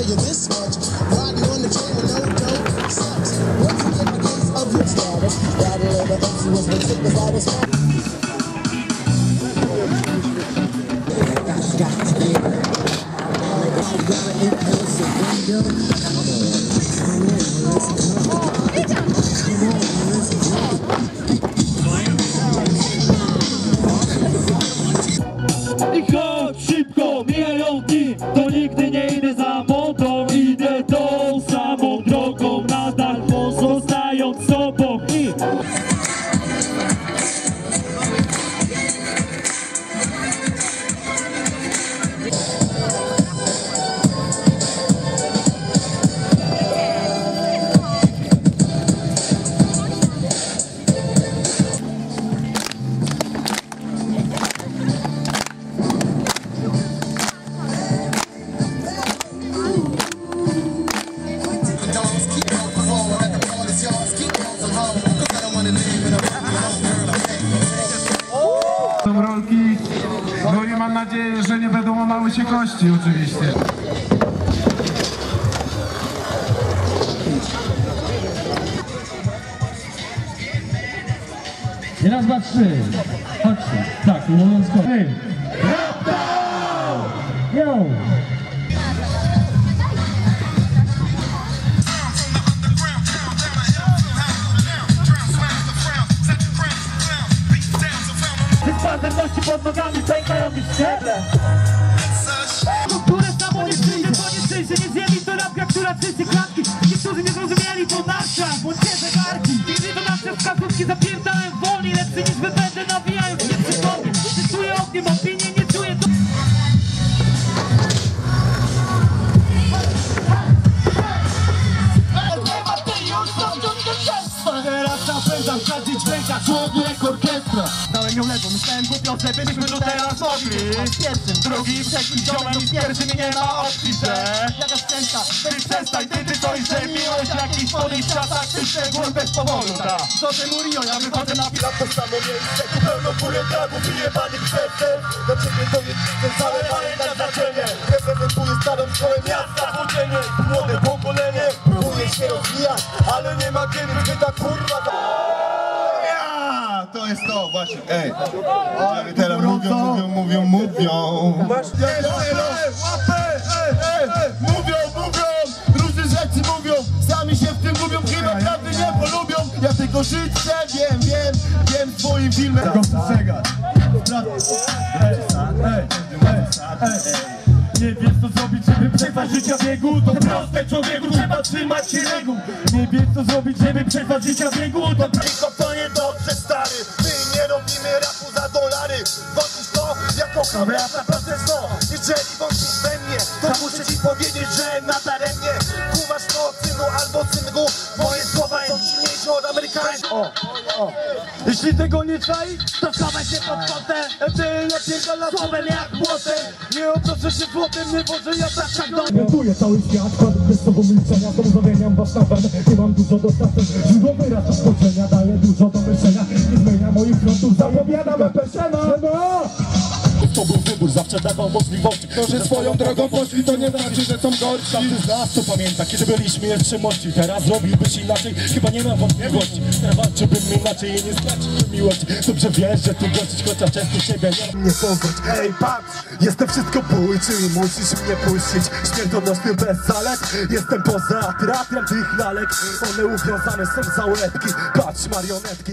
tell you this much. Riding on the train with no dope sucks. Once you get the case of your status, riding over influence, but take the satisfaction. Got, got, yeah. I'm gonna influence the window. No i mam nadzieję, że nie będą łamały się kości oczywiście. I raz, dwa, trzy. Chodźcie, tak, mówiąc ko Ty Yo pazerności pod nogami pękają mi szczeble które samo nie przyjdzie, to nie przyjdzie Nie zjemi to rabka, która czyści klatki. Niektórzy nie zrozumieli, to nasza Bądźcie zegarki. Nigdy to nasze wskazówki Zapierdałem wolniej, lepszy niż wy będę Nawijając. Się przy tobie Nie czuję. Ogniem, opinii nie czuję to Teraz napędzam każdy dźwięka, człowiek orkiestra Lewą, myślałem głupio, że byśmy to teraz Z pierwszym, drugim, trzecim ziomem i z pierwszym nie ma opcji, że Jaka skręta, ty przestań, ty ty coś, że miłość jakiś podejścia Tak, ty szczegół bez powodu, tak. Co ty Murillo, ja wychodzę na pilat to samo miejsce Tu pełno buję dragów i jebanych przecen Do ciebie to jest ten cały pamięta znaczenie Reprezentuję starą szkołę miasta, chodzenie Młode pokolenie, próbuje się rozwijać Ale nie ma kiedy, gdy ta kurwa ja, to jest to właśnie, ej. Oni teraz mówią, mówią, mówią, mówią. Masz łapę, Mówią, mówią, różne rzeczy mówią. Sami się w tym gubią, chyba prawdy nie polubią. Ja tylko życzę, wiem, wiem, wiem swoim filmem Tego przestrzegać Ej, ej, ej, ej Nie wiesz co zrobić, żeby przetrwać życia biegu To proste człowieku, trzeba trzymać się reguł. Nie wiesz co zrobić, żeby przetrwać życia biegu To Tylko to niedobrze stary. My nie robimy rapu za dolary. Wątpisz to, ja kocham rap naprawdę to. Jeżeli wątpisz we mnie To muszę ci powiedzieć, że nadaremnie Kumasz to synu albo synku Moje słowa są silniejsze od amerykańskich O, Jeśli tego nie czai, to schowaj się pod fotę Ty napierdala słowem jak młotem Nie oproszę się złotem, nie wożę ja tak tak do Komentuję cały świat, kładę bez sobą milczenia Znowu zamieniam was na wenę, nie mam dużo dostawy Źródło wyraża spojrzenia, wybór, zawsze dawał możliwości To, że swoją drogą poszli, to nie znaczy, że są gorsi. Każdy z nas to pamięta, kiedy byliśmy jeszcze młości Teraz robiłbyś inaczej, chyba nie mam wątpliwości. Walczyłbym inaczej i nie straciłbym miłości. Dobrze wiesz, że tu gościć, chociaż często siebie nie Nie poznać, ej patrz, jestem wszystko bój, czyli musisz mnie puścić. Śmiertonośny bez zalet, jestem poza teatrem tych lalek. One uwiązane są za łebki, patrz marionetki